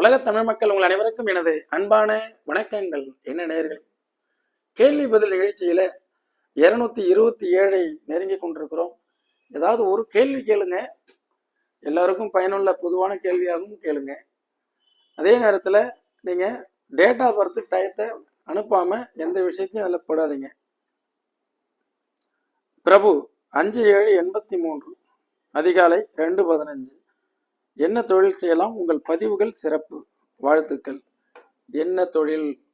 உலக தமிழ் மக்கள் உங்கள் அனைவருக்கும் எனது அன்பான வணக்கங்கள். என்ன நேர்கள் கேள்வி பதில் நிகழ்ச்சியில இருநூத்தி இருபத்தி ஏழை நெருங்கி கொண்டிருக்கிறோம். ஏதாவது ஒரு கேள்வி கேளுங்க. எல்லாருக்கும் பயனுள்ள பொதுவான கேள்வியாகவும் கேளுங்க. அதே நேரத்தில் நீங்க டேட் ஆஃப் பர்த் டயத்தை அனுப்பாம எந்த விஷயத்தையும் அதில் போடாதீங்க. பிரபு அஞ்சு ஏழு எண்பத்தி மூன்று அதிகாலை ரெண்டு பதினஞ்சு. என்ன தொழில் செய்யலாம்? உங்கள் பதிவுகள் சிறப்பு. வாழ்த்துக்கள். என்ன தொழில்?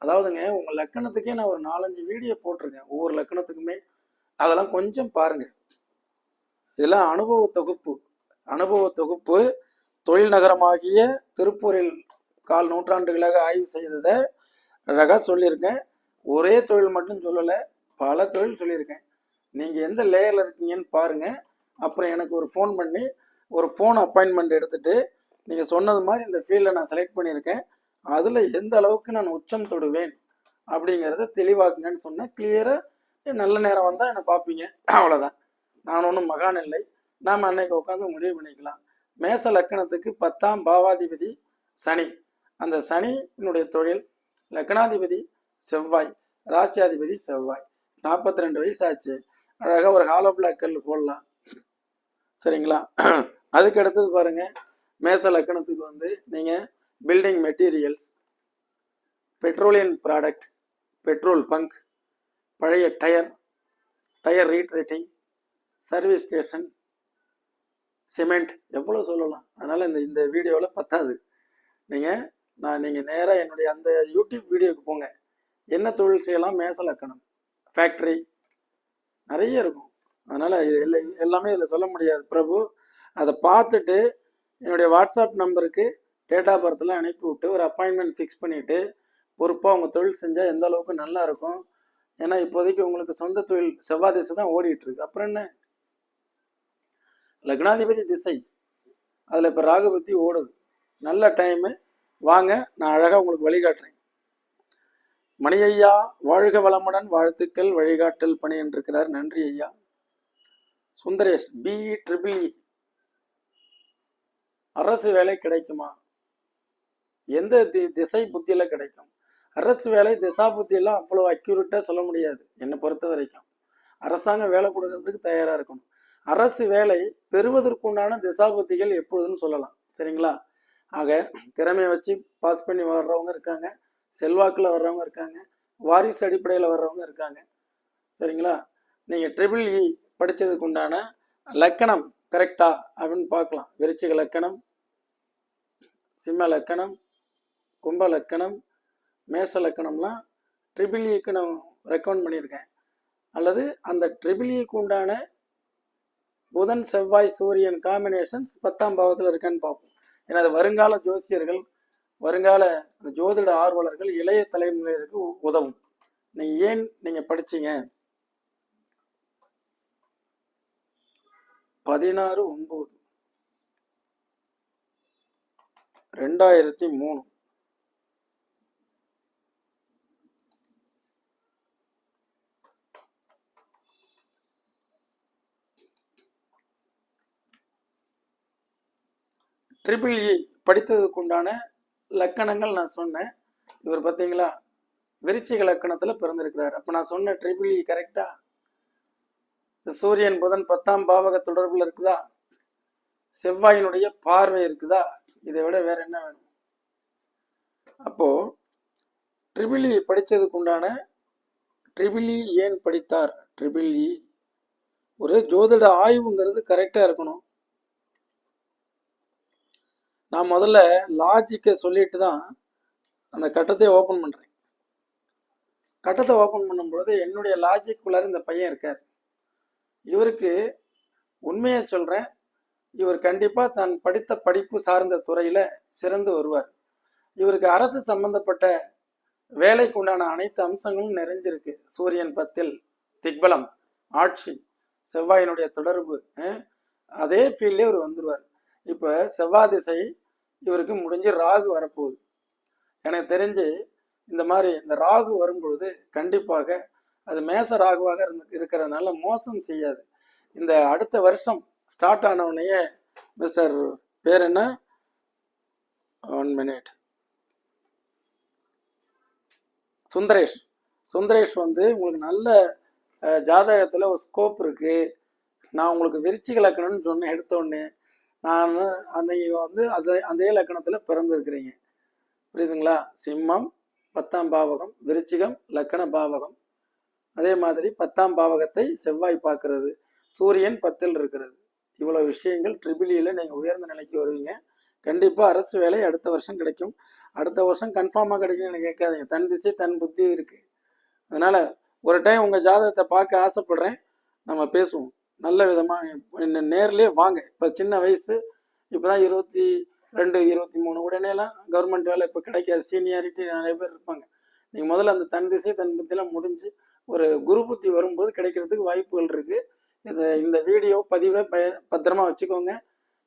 அதாவதுங்க உங்க லக்கணத்துக்கே நான் ஒரு நாலஞ்சு வீடியோ போட்டிருக்கேன். ஒவ்வொரு லக்கணத்துக்குமே. அதெல்லாம் கொஞ்சம் பாருங்க. இதெல்லாம் அனுபவ தொகுப்பு. அனுபவ தொகுப்பு தொழில் நகரமாகிய திருப்பூரில் கால் நூற்றாண்டுகளாக ஆய்வு செய்ததை அழகாக சொல்லியிருக்கேன். ஒரே தொழில் மட்டும் சொல்லலை பல தொழில் சொல்லியிருக்கேன். நீங்கள் எந்த லேயரில் இருக்கீங்கன்னு பாருங்கள் அப்புறம் எனக்கு ஒரு ஃபோன் பண்ணி ஒரு ஃபோன் அப்பாயின்மெண்ட் எடுத்துட்டு நீங்கள் சொன்னது மாதிரி இந்த ஃபீல்டில் நான் செலக்ட் பண்ணியிருக்கேன். அதில் எந்த அளவுக்கு நான் உச்சம் தொடுவேன் அப்படிங்கிறத தெளிவாக்குங்கன்னு சொன்னேன். கிளியராக நல்ல நேரம் வந்தால் என்னை பார்ப்பீங்க. அவ்வளோதான் நான் ஒன்றும் மகான் இல்லை. நாம் அன்னைக்கு உட்காந்து முடிவு பண்ணிக்கலாம். மேச லக்கணத்துக்கு பத்தாம் பாவாதிபதி சனி. அந்த சனியினுடைய தொழில் லக்னாதிபதி செவ்வாய் ராசியாதிபதி செவ்வாய். நாற்பத்தி ரெண்டு வயசு ஆச்சு அழகாக ஒரு ஹாலோ பிளாக் கல் போடலாம். சரிங்களா? அதுக்கு அடுத்தது பாருங்க. மேச லக்கணத்துக்கு வந்து நீங்கள் building materials petroleum product petrol bunk பழைய tyre tyre retreading service station cement எவ்வளோ சொல்லலாம். அதனால் இந்த இந்த வீடியோவில் பத்தாது. நீங்கள் நான் நீங்கள் நேராக என்னுடைய அந்த யூடியூப் வீடியோக்கு போங்க. என்ன தொழில் செய்யலாம்? மேச லக்கணம். ஃபேக்ட்ரி நிறைய இருக்கும். அதனால் இது எல்லா எல்லாமே இதில் சொல்ல முடியாது. பிரபு அதை பார்த்துட்டு என்னுடைய வாட்ஸ்அப் நம்பருக்கு டேட் ஆஃப் பர்த்லாம் அனுப்பி விட்டு ஒரு அப்பாயின்மெண்ட் ஃபிக்ஸ் பண்ணிவிட்டு பொறுப்பாக உங்கள் தொழில் செஞ்சால் எந்த அளவுக்கு நல்லா இருக்கும். ஏன்னா இப்போதைக்கு உங்களுக்கு சொந்த தொழில் செவ்வாய் திசை தான் ஓடிட்டு இருக்கு அப்புறம் என்ன? லக்னாதிபதி திசை. அதில் இப்போ ராகுபத்தி ஓடுது. நல்ல டைமு வாங்க நான் அழகாக உங்களுக்கு வழிகாட்டுறேன். மணி ஐயா வாழ்க வளமுடன் வாழ்த்துக்கள் வழிகாட்டல் பணி என்றிருக்கிறார். நன்றி ஐயா. Sundaresh B E triple e. அரசு வேலை கிடைக்குமா? எந்த தி திசை புத்தியில கிடைக்கும்? அரசு வேலை திசா புத்தியெல்லாம் அவ்வளோ அக்யூரேட்டாக சொல்ல முடியாது என்னை பொறுத்த வரைக்கும். அரசாங்கம் வேலை கொடுக்கறதுக்கு தயாராக இருக்கணும். அரசு வேலை பெறுவதற்குண்டான திசா புத்திகள் எப்பொழுதுன்னு சொல்லலாம். சரிங்களா? ஆக திறமையை வச்சு பாஸ் பண்ணி வர்றவங்க இருக்காங்க. செல்வாக்கில் வர்றவங்க இருக்காங்க. வாரிசு அடிப்படையில் வர்றவங்க இருக்காங்க. சரிங்களா? நீங்கள் ட்ரிபிள் இ e படித்ததுக்கு உண்டான லக்கணம் கரெக்டா அப்படின்னு பார்க்கலாம். விருச்சிக லக்கணம் சிம்ம லக்கணம் கும்ப லக்கணம் மேஷ லக்கணம்லாம் ட்ரிபிள் இக்கு e நான் ரெக்கமெண்ட் பண்ணியிருக்கேன். அல்லது அந்த ட்ரிபிள் இக்கு e உண்டான புதன் செவ்வாய் சூரியன் காம்பினேஷன்ஸ் பத்தாம் பாவத்தில் இருக்கான்னு பார்ப்போம். ஏன்னா அது வருங்கால ஜோசியர்கள் வருங்கால அந்த ஜோதிட ஆர்வலர்கள் இளைய தலைமுறையினருக்கு உதவும். நீங்க ஏன் நீங்க படிச்சீங்க? பதினாறு ஒன்பது. ரெண்டாயிரத்தி மூணு. ட்ரிபிள் இ படித்ததுக்கு உண்டான லக்கணங்கள் நான் சொன்னேன். இவர் பார்த்தீங்களா விருச்சிக லக்கணத்தில் பிறந்திருக்கிறார். அப்போ நான் சொன்ன ட்ரிபிள் இ கரெக்டா? சூரியன் புதன் பத்தாம் பாவக தொடர்பில் இருக்குதா? செவ்வாயினுடைய பார்வை இருக்குதா? இதை விட வேற என்ன வேணும்? அப்போ ட்ரிபிள் இ படித்ததுக்கு உண்டான ட்ரிபிள் இ ஏன் படித்தார்? ட்ரிபிள் இ ஒரு ஜோதிட ஆய்வுங்கிறது கரெக்டாக இருக்கணும். நான் முதல்ல லாஜிக்கை சொல்லிட்டு தான் அந்த கட்டத்தை ஓப்பன் பண்ணுறேன் கட்டத்தை ஓப்பன் பண்ணும்பொழுது என்னுடைய லாஜிக்குள்ளார இந்த பையன் இருக்கார். இவருக்கு உண்மையை சொல்கிறேன் இவர் கண்டிப்பாக தான் படித்த படிப்பு சார்ந்த துறையில் சிறந்து வருவார். இவருக்கு அரசு சம்பந்தப்பட்ட வேலைக்கு உண்டான அனைத்து அம்சங்களும் நிறைஞ்சிருக்கு. சூரியன் பத்தில் திக்பலம் ஆட்சி செவ்வாயினுடைய தொடர்பு அதே ஃபீல்டே இவர் வந்துடுவார் இப்போ செவ்வாய் திசை இவருக்கு முடிஞ்சு ராகு வரப்போகுது. எனக்கு தெரிஞ்சு இந்த மாதிரி இந்த ராகு வரும்பொழுது கண்டிப்பாக அது மேச ராகுவாக இருந்து இருக்கிறதுனால மோசம் செய்யாது. இந்த அடுத்த வருஷம் ஸ்டார்ட் ஆனவுடனேயே மிஸ்டர் பேர் என்ன? One minute Sundaresh. சுந்தரேஷ் வந்து உங்களுக்கு நல்ல ஜாதகத்தில் ஒரு ஸ்கோப் இருக்குது நான் உங்களுக்கு விருச்சிக லக்கணம்னு சொன்னேன் எடுத்த உடனே. நான் அந்த வந்து அதே அதே லக்கணத்தில் பிறந்திருக்கிறீங்க. புரியுதுங்களா? சிம்மம் பத்தாம் பாவகம் விருச்சிகம் லக்கண பாவகம். அதே மாதிரி பத்தாம் பாவகத்தை செவ்வாய் பார்க்கறது. சூரியன் பத்தில் இருக்கிறது. இவ்வளோ விஷயங்கள் ட்ரிபிளியில் நீங்கள் உயர்ந்த நிலைக்கு வருவீங்க. கண்டிப்பாக அரசு வேலை அடுத்த வருஷம் கிடைக்கும். அடுத்த வருஷம் கன்ஃபார்மாக கிடைக்கும்னு கேட்காதீங்க. தன் திசை தன் புத்தி இருக்குது அதனால் ஒரு டைம் உங்கள் ஜாதகத்தை பார்க்க ஆசைப்படுறேன். நம்ம பேசுவோம். நல்ல விதமாக நேர்லேயே வாங்க. இப்போ சின்ன வயசு இப்போ தான் இருபத்தி ரெண்டு இருபத்தி மூணு உடனேலாம் கவர்மெண்ட் வேலை இப்போ கிடைக்காது. சீனியாரிட்டி நிறைய பேர் இருப்பாங்க. நீங்கள் முதல்ல அந்த தன் திசை தன் புத்திலாம் முடிஞ்சு ஒரு குரு புத்தி வரும்போது கிடைக்கிறதுக்கு வாய்ப்புகள் இருக்குது இது இந்த வீடியோ பதிவை ப பத்திரமா வச்சுக்கோங்க.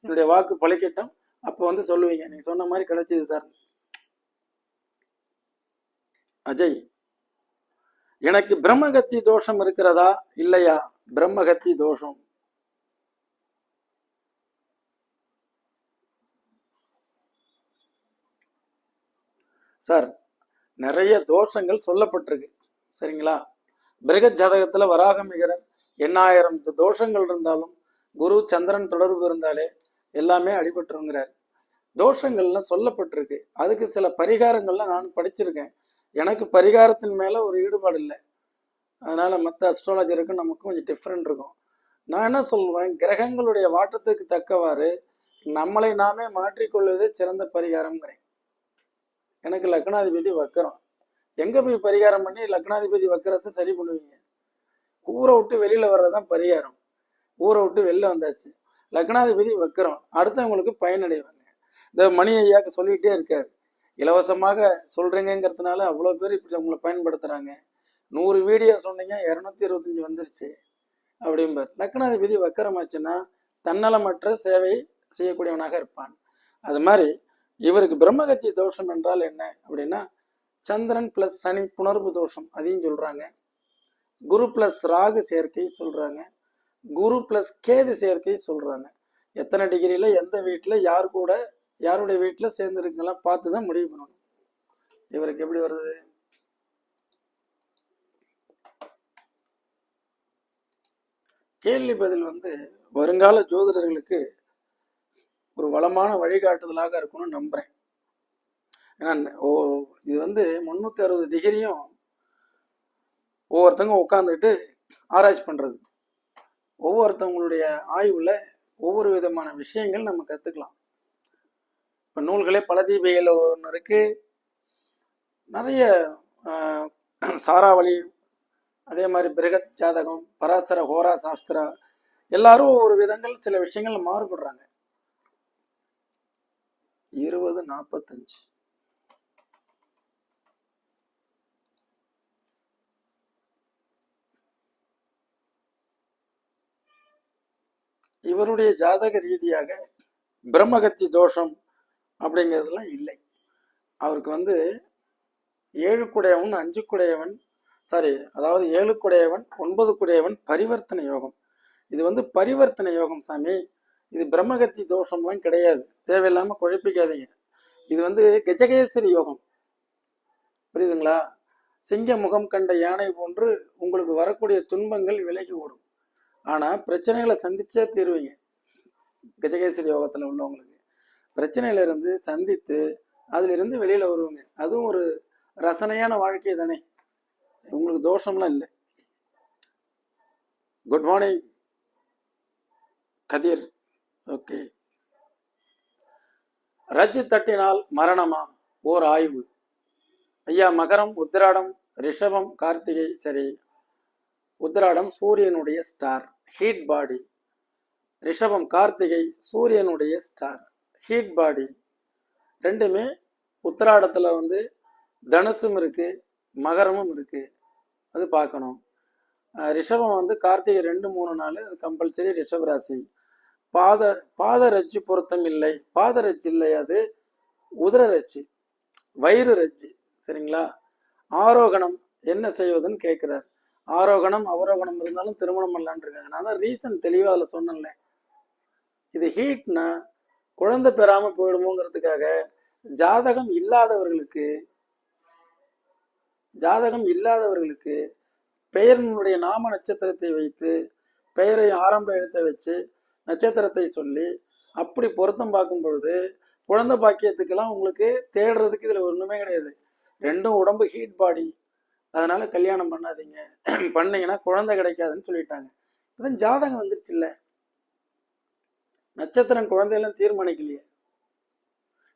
என்னுடைய வாக்கு பழிக்கட்டும். அப்போ வந்து சொல்லுவீங்க. நீங்கள் சொன்ன மாதிரி கிடைச்சிது சார். அஜய் எனக்கு பிரம்மகத்தி தோஷம் இருக்கிறதா? இல்லையா? பிரம்மகத்தி தோஷம். சார் நிறைய தோஷங்கள் சொல்லப்பட்டிருக்கு. சரிங்களா? பிரகத் ஜாதகத்துல வராகமிகரர் எண்ணாயிரம் தோஷங்கள் இருந்தாலும் குரு சந்திரன் தொடர்பு இருந்தாலே எல்லாமே அடிபட்டுருங்கிறார். தோஷங்கள்லாம் சொல்லப்பட்டிருக்கு. அதுக்கு சில பரிகாரங்கள்லாம் நான் படிச்சிருக்கேன். எனக்கு பரிகாரத்தின் மேல ஒரு ஈடுபாடு இல்லை. அதனால மற்ற அஸ்ட்ராலஜருக்கும் நமக்கும் கொஞ்சம் டிஃப்ரெண்ட் இருக்கும். நான் என்ன சொல்லுவேன்? கிரகங்களுடைய வாட்டத்துக்கு தக்கவாறு நம்மளை நாமே மாற்றிக்கொள்வதே சிறந்த பரிகாரம்ங்கிறேன். எனக்கு லக்னாதிபதி வக்கரம். எங்கே போய் பரிகாரம் பண்ணி லக்னாதிபதி வக்கரத்தை சரி பண்ணுவீங்க? ஊரை விட்டு வெளியில் வர்றதுதான் பரிகாரம். ஊரை விட்டு வெளில வந்தாச்சு. லக்னாதிபதி வக்கரம். அடுத்தவங்களுக்கு பயனடைவாங்க. இந்த மணி ஐயாக்கு சொல்லிக்கிட்டே இருக்காரு. இலவசமாக சொல்கிறீங்கிறதுனால அவ்வளோ பேர் இப்படி அவங்கள பயன்படுத்துகிறாங்க நூறு வீடியோ சொன்னீங்க இரநூத்தி இருபத்தஞ்சு வந்துருச்சு அப்படிம்பார். லக்னாதிபதி வக்கரமாச்சுன்னா தன்னலமற்ற சேவை செய்யக்கூடியவனாக இருப்பான். அது மாதிரி இவருக்கு பிரம்மகத்திய தோஷம் என்றால் என்ன அப்படின்னா சந்திரன் பிளஸ் சனி புணர்வு தோஷம் அதையும் சொல்றாங்க. குரு பிளஸ் ராகு சேர்க்கை சொல்றாங்க. குரு பிளஸ் கேது சேர்க்கை சொல்றாங்க. எத்தனை டிகிரியில எந்த வீட்டில் யார் கூட யாருடைய வீட்டில் சேர்ந்துருக்கலாம் பார்த்து தான் முடிவு பண்ணணும். இவருக்கு எப்படி வருது? கேள்வி பதில் வந்து வருங்கால ஜோதிடர்களுக்கு ஒரு வளமான வழிகாட்டுதலாக இருக்கும்னு நம்புறேன். ஏன்னா ஓ இது வந்து முந்நூற்றி அறுபது டிகிரியும் ஒவ்வொருத்தங்க உட்காந்துக்கிட்டு ஆராய்ச்சி பண்ணுறது ஒவ்வொருத்தவங்களுடைய ஆய்வில் ஒவ்வொரு விதமான விஷயங்கள் நம்ம கற்றுக்கலாம் இப்போ நூல்களே பல தீபைகள் ஒன்று இருக்கு. நிறைய சாராவளி அதே மாதிரி பிரகத் ஜாதகம் பராசர ஹோரா சாஸ்திரா எல்லாரும் ஒரு விதங்கள் சில விஷயங்கள் மாறுபடுறாங்க. இருபது நாற்பத்தஞ்சு இவருடைய ஜாதக ரீதியாக பிரம்மகத்தி தோஷம் அப்படிங்கிறதுலாம் இல்லை. அவருக்கு வந்து ஏழு குடையவன் அஞ்சு குடையவன் சாரி அதாவது ஏழு குடையவன் ஒன்பது குடையவன் பரிவர்த்தனை யோகம். இது வந்து பரிவர்த்தனை யோகம் சாமி. இது பிரம்மகத்தி தோஷம்லாம் கிடையாது. தேவையில்லாமல் குழப்பிக்காதீங்க. இது வந்து கஜகேசரி யோகம். புரியுதுங்களா? சிங்க முகம் கண்ட யானை போன்று உங்களுக்கு வரக்கூடிய துன்பங்கள் விலகி ஓடும். ஆனால் பிரச்சனைகளை சந்திச்சே தீருவீங்க. கஜகேசரி யோகத்தில் உள்ளவங்களுக்கு. பிரச்சனையிலிருந்து சந்தித்து அதிலிருந்து வெளியில் வருவாங்க. அதுவும் ஒரு ரசனையான வாழ்க்கை தானே. உங்களுக்கு தோஷம்லாம் இல்லை. Good morning Kathir. ஓகே ரஜ்ஜு தட்டினால் மரணமா? ஓர் ஆய்வு. ஐயா மகரம் உத்திராடம் ரிஷபம் கார்த்திகை சரி. உத்திராடம் சூரியனுடைய ஸ்டார் ஹீட் பாடி ரிஷபம் கார்த்திகை சூரியனுடைய ஸ்டார் ஹீட் பாடி ரெண்டுமே உத்திராடத்தில் வந்து தனுசும் இருக்குது மகரமும் இருக்கு. அது பார்க்கணும். ரிஷபம் வந்து கார்த்திகை ரெண்டு மூணு நாள் அது கம்பல்சரி ரிஷப ராசி பாத பாத ரஜ்ஜு பொருத்தம் இல்லை. பாத ரஜ்ஜு இல்லை அது உதிர ரஜ்ஜு வயிறு ரஜ்ஜு சரிங்களா? ஆரோகணம் என்ன செய்வதுன்னு கேட்கிறார். ஆரோகணம் அவரோகணம் இருந்தாலும் திருமணம் பண்ணலான்னு இருக்காங்க. நான் தான் ரீசன் தெளிவாக அதில் சொன்னேன்ல. இது ஹீட்னா குழந்தை பெறாமல் போயிடுமோங்கிறதுக்காக ஜாதகம் இல்லாதவர்களுக்கு ஜாதகம் இல்லாதவர்களுக்கு பெயரினுடைய நாம நட்சத்திரத்தை வைத்து பெயரை ஆரம்ப எழுத்தை வச்சு நட்சத்திரத்தை சொல்லி அப்படி பொருத்தம் பார்க்கும் பொழுது குழந்தை பாக்கியத்துக்கெல்லாம் உங்களுக்கு தேடுறதுக்கு இதில் ஒன்றுமே கிடையாது. ரெண்டும் உடம்பு ஹீட் பாடி அதனால கல்யாணம் பண்ணாதீங்க. பண்ணீங்கன்னா குழந்தை கிடைக்காதுன்னு சொல்லிட்டாங்க. இப்பதான் ஜாதகம் வந்துருச்சு இல்லை நட்சத்திரம் குழந்தையெல்லாம் தீர்மானிக்கலையே.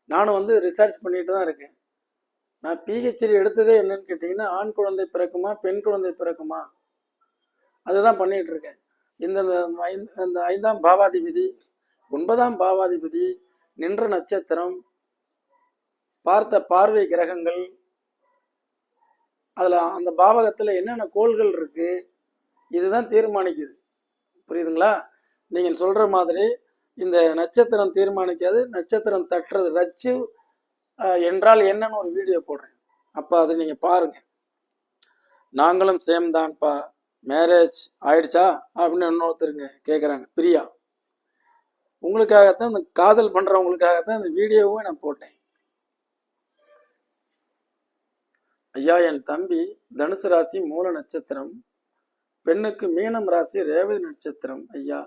நானும் வந்து ரிசர்ச் பண்ணிட்டு தான் இருக்கேன். நான் பிஹெச்டி எடுத்ததே என்னன்னு கேட்டிங்கன்னா ஆண் குழந்தை பிறக்குமா பெண் குழந்தை பிறக்குமா? அதுதான் பண்ணிட்டு இருக்கேன். இந்த இந்த ஐந்து- ஐந்தாம் பாவாதிபதி ஒன்பதாம் பாவாதிபதி நின்ற நட்சத்திரம் பார்த்த பார்வை கிரகங்கள் அதில் அந்த பாவகத்தில் என்னென்ன கோள்கள் இருக்கு இதுதான் தீர்மானிக்குது. புரியுதுங்களா? நீங்கள் சொல்கிற மாதிரி இந்த நட்சத்திரம் தீர்மானிக்காது நட்சத்திரம் தட்டுறது ரச்சு என்றால் என்னன்னு ஒரு வீடியோ போடுறேன். அப்போ அதை நீங்கள் பாருங்கள் நாங்களும் சேம் தான்ப்பா. மேரேஜ் ஆயிடுச்சா? அப்படின்னு இன்னொருத்தருங்க கேட்குறாங்க பிரியா உங்களுக்காகத்தான் இந்த காதல் பண்ணுறவங்களுக்காகத்தான் இந்த வீடியோவும் நான் போட்டேன். ஐயா என் தம்பி தனுசு ராசி மூல நட்சத்திரம் பெண்ணுக்கு மீனம் ராசி ரேவதி நட்சத்திரம். ஐயா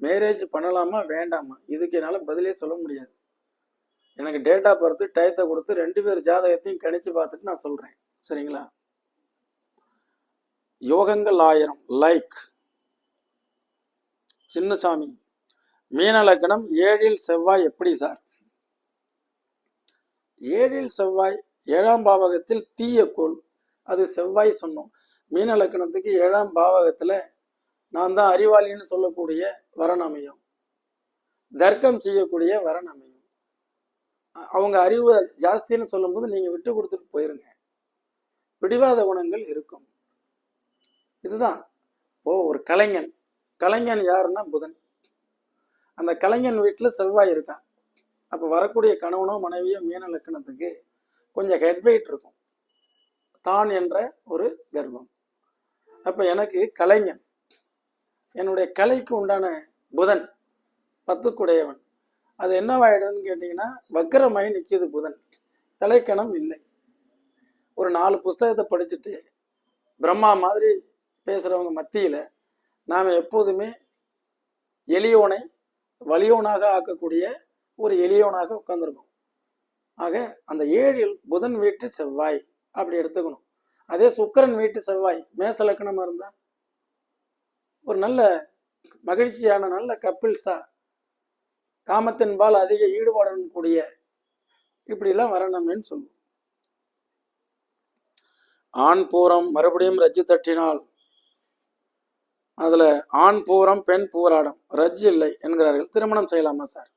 மேரேஜ் பண்ணலாமா? வேண்டாமா? இதுக்கு என்னால் பதிலே சொல்ல முடியாது. எனக்கு டேட்டா பர்த் டயத்தை கொடுத்து ரெண்டு பேர் ஜாதகத்தையும் கணிச்சு பார்த்துட்டு நான் சொல்கிறேன் சரிங்களா? யோகங்கள் ஆயிரம். லைக் சின்னசாமி. மீன லக்கணம் ஏழில் செவ்வாய் எப்படி சார் ஏழில் செவ்வாய் ஏழாம் பாவகத்தில் தீய கோள். அது செவ்வாய் சொன்னோம். மீன லக்கணத்துக்கு ஏழாம் பாவகத்துல நான் தான் அறிவாளின்னு சொல்லக்கூடிய வரன் தர்க்கம் செய்யக்கூடிய வரன் அமையும். அவங்க அறிவு ஜாஸ்தின்னு சொல்லும்போது நீங்கள் விட்டு கொடுத்துட்டு போயிருங்க. பிடிவாத குணங்கள் இருக்கும். இதுதான். ஓ ஒரு கலைஞன். கலைஞன் யாருன்னா புதன். அந்த கலைஞன் வீட்டில் செவ்வாய் இருக்கான். அப்போ வரக்கூடிய கணவனோ மனைவியோ மீன லக்கணத்துக்கு கொஞ்சம் ஹெட்வெயிட் இருக்கும். தான் என்ற ஒரு கர்வம் அப்போ எனக்கு கலைஞன். என்னுடைய கலைக்கு உண்டான புதன் பத்துக்குடையவன். அது என்னவாயிடுதுன்னு கேட்டிங்கன்னா வக்கரமாயி நிற்கிது புதன். தலைக்கணம் இல்லை. ஒரு நாலு புஸ்தகத்தை படிச்சுட்டு பிரம்மா மாதிரி பேசுகிறவங்க மத்தியில் நாம் எப்போதுமே எளியோனை வலியோனாக ஆக்கக்கூடிய ஒரு எளியோனாக உட்காந்துருக்கோம் ஆக அந்த ஏழில் புதன் வீட்டு செவ்வாய் அப்படி எடுத்துக்கணும். அதே சுக்கிரன் வீட்டு செவ்வாய் மேச லக்கணமாக இருந்தால் ஒரு நல்ல மகிழ்ச்சியான நல்ல கப்பிள்ஸாக காமத்தின்பால் அதிக ஈடுபாடுடன் கூடிய இப்படிலாம் வரணுமேன்னு சொல்லுவோம். ஆண் பூரம் மறுபடியும் ரஜ்ஜு தட்டினால் அதுல ஆண் பூரம் பெண் பூராடம் ரஜ் இல்லை என்கிறார்கள். திருமணம் செய்யலாமா சார்?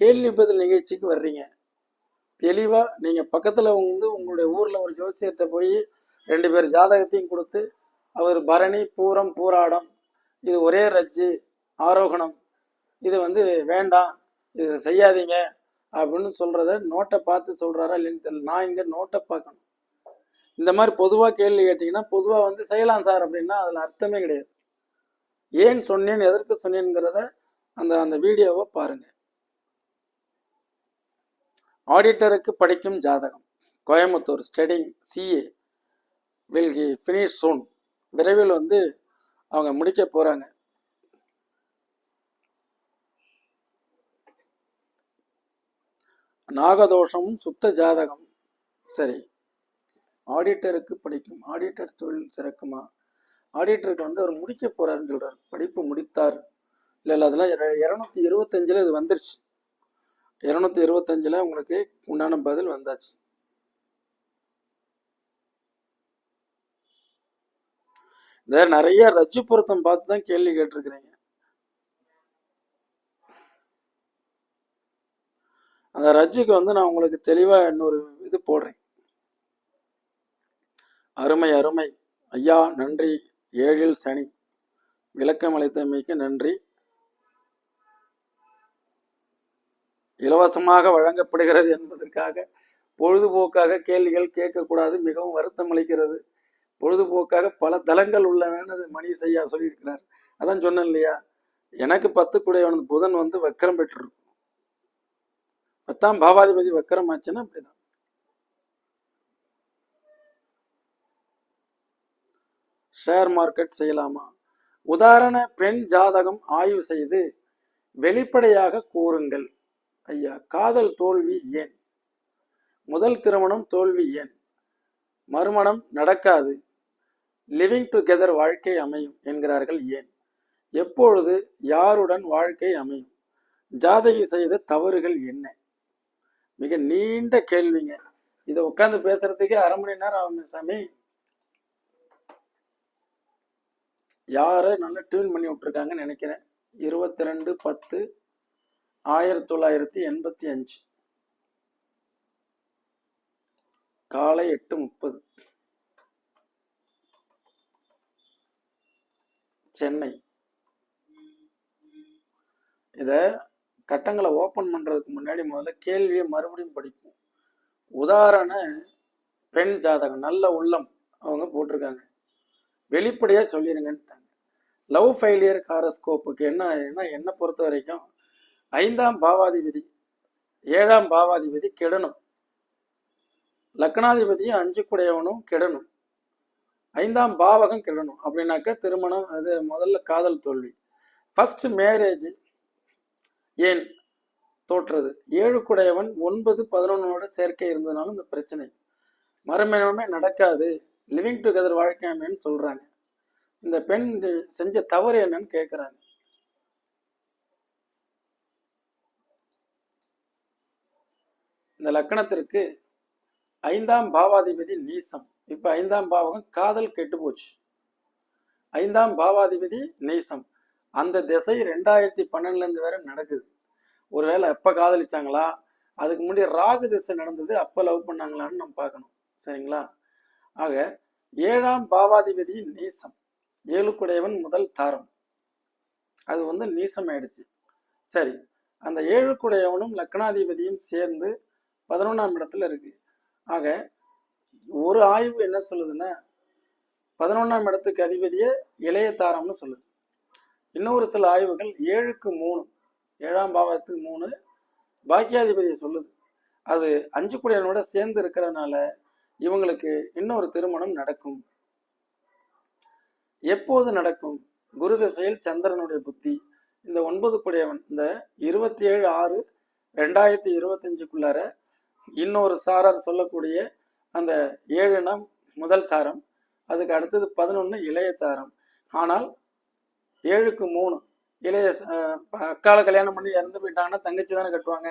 கேள்வி பதில் நிகழ்ச்சிக்கு வர்றீங்க. தெளிவா நீங்க பக்கத்துல வந்து உங்களுடைய ஊர்ல ஒரு ஜோசியர்கிட்ட போய் ரெண்டு பேர் ஜாதகத்தையும் கொடுத்து அவர் பரணி பூரம் பூராடம் இது ஒரே ரஜ்ஜு ஆரோகணம் இது வந்து வேண்டாம் இது செய்யாதீங்க அப்படின்னு சொல்றத நோட்டை பார்த்து சொல்றாரா இல்லைன்னு தெரியல. நான் இங்க நோட்டை பார்க்கணும். இந்த மாதிரி பொதுவாக கேள்வி கேட்டிங்கன்னா பொதுவாக வந்து செய்யலாம் சார் அப்படின்னா அதில் அர்த்தமே கிடையாது. ஏன் சொன்னேன் எதற்கு சொன்னேங்கிறத அந்த அந்த வீடியோவை பாருங்க. ஆடிட்டருக்கு படிக்கும் ஜாதகம். Coimbatore studying C A will he finish soon விரைவில் வந்து அவங்க முடிக்க போகிறாங்க நாகதோஷம் சுத்த ஜாதகம். சரி. ஆடிட்டருக்கு படிக்கும். ஆடிட்டர் தொழில் சிறக்குமா? ஆடிட்டருக்கு வந்து அவர் முடிக்க போறாருன்னு சொல்றாரு. படிப்பு முடித்தார். இல்லை இல்லை அதெல்லாம் இரநூத்தி இருபத்தஞ்சில் இது வந்துருச்சு. இரநூத்தி இருபத்தஞ்சில் உங்களுக்கு உண்டான பதில் வந்தாச்சு. இந்த நிறைய ரஜ்ஜு பொருத்தம் பார்த்து தான் கேள்வி கேட்டிருக்கிறீங்க. அந்த ரஜ்ஜுக்கு வந்து நான் உங்களுக்கு தெளிவாக இன்னொரு இது போடுறேன். அருமை அருமை. ஐயா நன்றி. ஏழில் சனி. விளக்கம் அளித்தமைக்கு நன்றி. இலவசமாக வழங்கப்படுகிறது என்பதற்காக பொழுதுபோக்காக கேள்விகள் கேட்கக்கூடாது மிகவும் வருத்தம் அளிக்கிறது. பொழுதுபோக்காக பல தலங்கள் உள்ளனன்னு மணி செய்யா சொல்லியிருக்கிறார். அதான் சொன்னேன் இல்லையா? எனக்கு பத்து கூடையவனது புதன் வந்து வக்கரம் பெற்றிருக்கும். பத்தாம் பாவாதிபதி வக்கரம் ஆச்சுன்னா அப்படிதான். ஷேர் மார்க்கெட் செய்யலாமா? உதாரண பெண் ஜாதகம் ஆய்வு செய்து வெளிப்படையாக கூறுங்கள். ஐயா காதல் தோல்வி ஏன்? முதல் திருமணம் தோல்வி ஏன்? மறுமணம் நடக்காது. லிவிங் டுகெதர் வாழ்க்கை அமையும் என்கிறார்கள் ஏன்? எப்பொழுது யாருடன் வாழ்க்கை அமையும்? ஜாதகி செய்த தவறுகள் என்ன? மிக நீண்ட கேள்விங்க. இதை உட்காந்து பேசுறதுக்கே அரை மணி நேரம் ஆகுங்க சாமி. யாரை நல்லா டியூன் பண்ணி விட்டுருக்காங்கன்னு நினைக்கிறேன். இருபத்தி ரெண்டு பத்து ஆயிரத்தி தொள்ளாயிரத்தி எண்பத்தி அஞ்சு. காலை எட்டு முப்பது. சென்னை. இதை கட்டங்களை ஓப்பன் பண்ணுறதுக்கு முன்னாடி முதல்ல கேள்வியை மறுபடியும் படிப்போம். உதாரண பெண் ஜாதகம் நல்ல உள்ளம் அவங்க போட்டிருக்காங்க. வெளிப்படையாக சொல்லிடுங்கன்ட்டாங்க லவ் ஃபெயிலியர் ஹாரஸ்கோப்புக்கு என்ன ஏன்னா என்னை பொறுத்த வரைக்கும் ஐந்தாம் பாவாதிபதி ஏழாம் பாவாதிபதி கெடணும். லக்னாதிபதியும் அஞ்சு குடையவனும் கெடணும். ஐந்தாம் பாவகம் கெடணும். அப்படின்னாக்க திருமணம் அது முதல்ல காதல் தோல்வி. ஃபஸ்ட்டு மேரேஜ் ஏன் தோற்றது? ஏழு குடையவன் ஒன்பது பதினொன்னோட சேர்க்கை இருந்ததுனால இந்த பிரச்சனை. மறுமணமே நடக்காது. லிவிங் டுகெதர் வாழ்க்கையாமேன்னு சொல்றாங்க. இந்த பெண் செஞ்ச தவறு என்னன்னு கேட்குறாங்க இந்த லக்கணத்திற்கு ஐந்தாம் பாவாதிபதி நீசம். இப்போ ஐந்தாம் பாவகம் காதல் கெட்டு போச்சு ஐந்தாம் பாவாதிபதி நீசம். அந்த திசை ரெண்டாயிரத்தி பன்னெண்டுலேருந்து வேற நடக்குது. ஒருவேளை எப்போ காதலிச்சாங்களா? அதுக்கு முன்னாடி ராகு திசை நடந்தது அப்போ லவ் பண்ணாங்களான்னு நம்ம பார்க்கணும். சரிங்களா? ஆக ஏழாம் பாவாதிபதி நீசம் ஏழுக்குடையவன் முதல் தாரம். அது வந்து நீசம் ஆயிடுச்சு சரி அந்த ஏழுக்குடையவனும் லக்னாதிபதியும் சேர்ந்து பதினொன்றாம் இடத்துல இருக்கு. ஆக ஒரு ஆய்வு என்ன சொல்லுதுன்னா பதினொன்றாம் இடத்துக்கு அதிபதியே இளைய தாரம்னு சொல்லுது. இன்னொரு சில ஆய்வுகள் ஏழுக்கு மூணு ஏழாம் பாவத்துக்கு மூணு பாக்கியாதிபதியை சொல்லுது. அது அஞ்சு குடையனோட சேர்ந்து இருக்கிறதுனால இவங்களுக்கு இன்னொரு திருமணம் நடக்கும். எப்போது நடக்கும்? குரு திசையில் சந்திரனுடைய புத்தி. இந்த ஒன்பது குடையவன் இந்த இருபத்தி ஏழு ஆறு ரெண்டாயிரத்தி இருபத்தஞ்சுக்குள்ளார இன்னொரு சாரார் சொல்லக்கூடிய அந்த ஏழுனா முதல் தாரம் அதுக்கு அடுத்தது பதினொன்று இளைய தாரம். ஆனால் ஏழுக்கு மூணு. இளைய அஹ், அக்கால கல்யாணம் பண்ணி இறந்து போயிட்டாங்கன்னா தங்கச்சி தானே கட்டுவாங்க.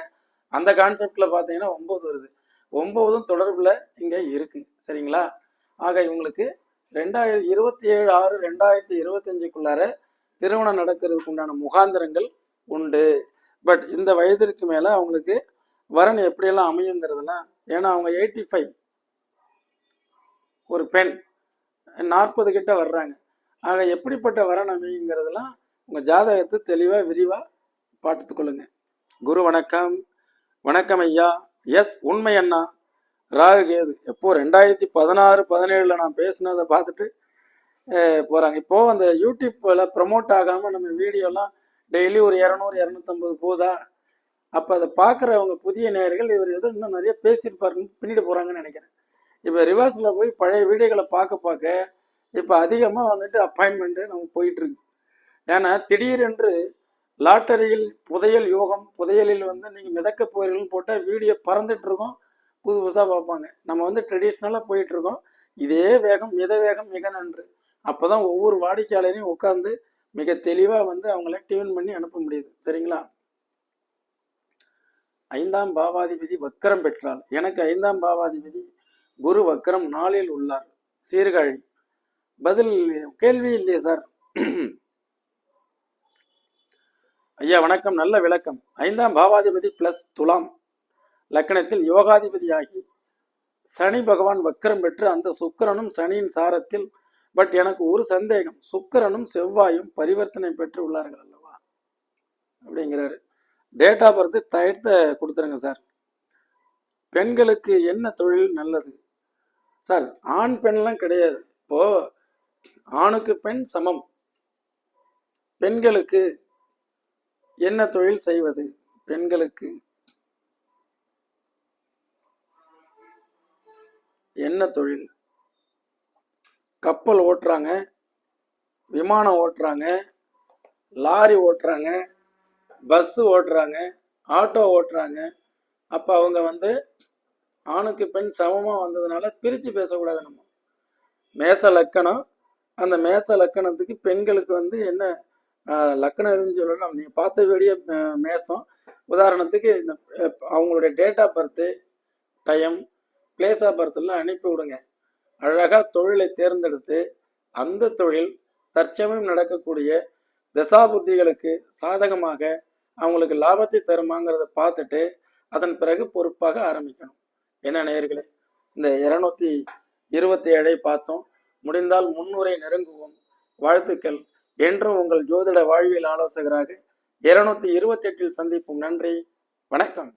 அந்த கான்செப்டில் பார்த்தீங்கன்னா ஒம்பது வருது. ஒம்பதும் தொடர்பில் இங்கே இருக்கு. சரிங்களா? ஆக இவங்களுக்கு ரெண்டாயிரத்தி இருபத்தி ஏழு ஆறு ரெண்டாயிரத்தி இருபத்தஞ்சுக்குள்ளார திருமணம் நடக்கிறதுக்கு உண்டான முகாந்திரங்கள் உண்டு. பட் இந்த வயதிற்கு மேலே அவங்களுக்கு வரன் எப்படியெல்லாம் அமையுங்கிறதுலாம் ஏன்னா அவங்க எயிட்டி ஃபைவ் ஒரு பெண். நாற்பது கிட்ட வர்றாங்க. ஆக எப்படிப்பட்ட வரன் அமையுங்கிறதெல்லாம் உங்கள் ஜாதகத்தை தெளிவாக விரிவாக பார்த்துக்கொள்ளுங்க குரு வணக்கம். வணக்கம் ஐயா. எஸ் உண்மை அண்ணா. ராகு கேது. எப்போ ரெண்டாயிரத்தி பதினாறு பதினேழில் நான் பேசினதை பார்த்துட்டு போகிறாங்க போறாங்க. இப்போ அந்த யூடியூப்ல ப்ரமோட் ஆகாம நம்ம வீடியோலாம் டெய்லி ஒரு இரநூறு இரநூத்தம்பது போதா? அப்போ அதை பார்க்குறவங்க புதிய நேர்கள் இவர் ஏதோ இன்னும் நிறைய பேசியிருப்பாருன்னு பின்னிட்டு போறாங்கன்னு நினைக்கிறேன். இப்போ ரிவர்ஸில் போய் பழைய வீடியோகளை பார்க்க பார்க்க இப்போ அதிகமாக வந்துட்டு அப்பாயின்மெண்ட்டு நம்ம போயிட்டுருக்கு. ஏன்னா திடீரென்று லாட்டரியில் புதையல் யோகம் புதையலில் வந்து நீங்கள் மிதக்க போயிர்கள்னு போட்டால் வீடியோ பறந்துட்டுருக்கோம். புது புதுசாக பார்ப்பாங்க. நம்ம வந்து ட்ரெடிஷ்னலாக போயிட்டுருக்கோம். இதே வேகம் மித வேகம் மிக நன்று. அப்போ தான் ஒவ்வொரு வாடிக்கையாளரையும் உட்காந்து மிக தெளிவாக வந்து அவங்கள டியூன் பண்ணி அனுப்ப முடியுது. சரிங்களா? ஐந்தாம் பாவாதிபதி வக்கரம் பெற்றால் எனக்கு ஐந்தாம் பாவாதிபதி குரு வக்கரம் நாளில் உள்ளார். சீர்காழி. பதில் கேள்வி இல்லையே சார். ஐயா வணக்கம். நல்ல விளக்கம். ஐந்தாம் பாவாதிபதி பிளஸ் துலாம் லக்கணத்தில் யோகாதிபதியாகி சனி பகவான் வக்கரம் பெற்று அந்த சுக்கிரனும் சனியின் சாரத்தில் பட் எனக்கு ஒரு சந்தேகம். சுக்கிரனும் செவ்வாயும் பரிவர்த்தனை பெற்று உள்ளார்கள் அல்லவா? அப்படிங்கிறாரு. டேட் ஆஃப் பர்த் டயத்தை கொடுத்துருங்க சார். பெண்களுக்கு என்ன தொழில் நல்லது? சார் ஆண் பெண்லாம் கிடையாது. இப்போ ஆணுக்கு பெண் சமம். பெண்களுக்கு என்ன தொழில் செய்வது? பெண்களுக்கு என்ன தொழில்? கப்பல் ஓட்டுறாங்க விமானம் ஓட்டுறாங்க லாரி ஓட்டுறாங்க பஸ்ஸு ஓட்டுறாங்க ஆட்டோ ஓட்டுறாங்க. அப்போ அவங்க வந்து ஆணுக்கு பெண் சமமாக வந்ததுனால பிரித்து பேசக்கூடாது நம்ம. மேச லக்கணம் அந்த மேச லக்கணத்துக்கு பெண்களுக்கு வந்து என்ன லக்கணம் எதுன்னு சொல்லலாம் நீங்கள் பார்த்த வீடியோ மேசம். உதாரணத்துக்கு இந்த அவங்களுடைய date of birth time place of பர்த்லாம் அனுப்பி விடுங்க. அழகாக தொழிலை தேர்ந்தெடுத்து அந்த தொழில் தற்சமயம் நடக்கக்கூடிய தசாபுத்திகளுக்கு சாதகமாக அவங்களுக்கு லாபத்தை தருமாங்கிறத பார்த்துட்டு அதன் பிறகு பொறுப்பாக ஆரம்பிக்கணும். என்ன நேயர்களே? இந்த இருநூத்தி இருபத்தி ஏழை பார்த்தோம். முடிந்தால் முன்னுரை நெருங்குவோம். வாழ்த்துக்கள். என்றும் உங்கள் ஜோதிட வாழ்வியல் ஆலோசகராக இருநூத்தி இருபத்தி எட்டில் சந்திப்போம். நன்றி. வணக்கம்.